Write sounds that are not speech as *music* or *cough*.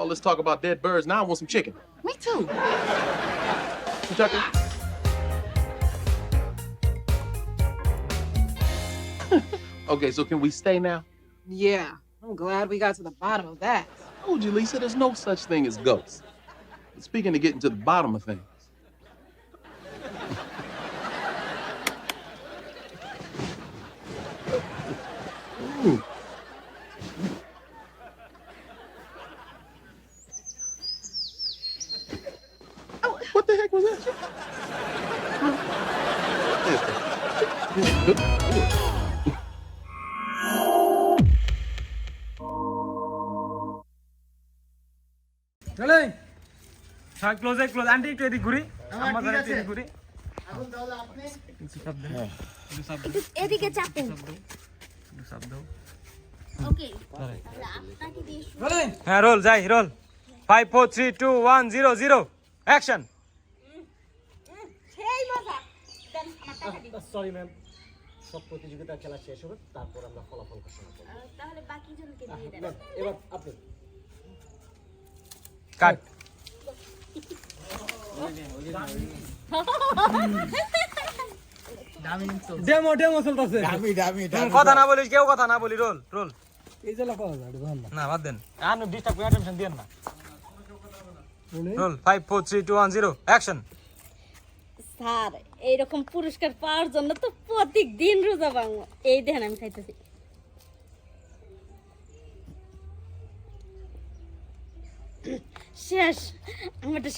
Oh, All this talk about dead birds. Now I want some chicken. Me too. Kentucky. *laughs* okay, so can we stay now? Yeah, I'm glad we got to the bottom of that. I told you, Lisa, there's no such thing as ghosts. Speaking of getting to the bottom of things. *laughs* Ooh. The heck was that? চলে সব ক্লোজে close aunty একটু এদিক ঘুরি। আমাদের একটু এদিক ঘুরি। কিছু শব্দ কিছু শব্দ একটু এদিকে চাপেন কিছু শব্দ ওকে। তাহলে আপনাকে দিয়ে হ্যাঁ রোল যাই roll. Five four three two one zero zero action সেই মজা দেন আমার টাকা দিন সরি ম্যাম সব প্রতিযোগিতা খেলা শেষ হবে তারপর আমরা ফলাফল ঘোষণা করব। তাহলে বাকি জনকে দিয়ে দেন। এবার আপনি। কাট। ডেমো ডেমো চলতেছে। কথা না বলিস কেউ কথা না বলি রোল রোল। না। বাদ দেন। আর ডিস্টার্ব করে টেনশন দিয়েন না। Roll five four three two one zero action sir, এইরকম পুরস্কার পাওয়ার জন্য তো প্রত্যেক দিন রোজা ভাঙবো। এই দেখেন, আমি খাইতেছি। শেষ। আমারটা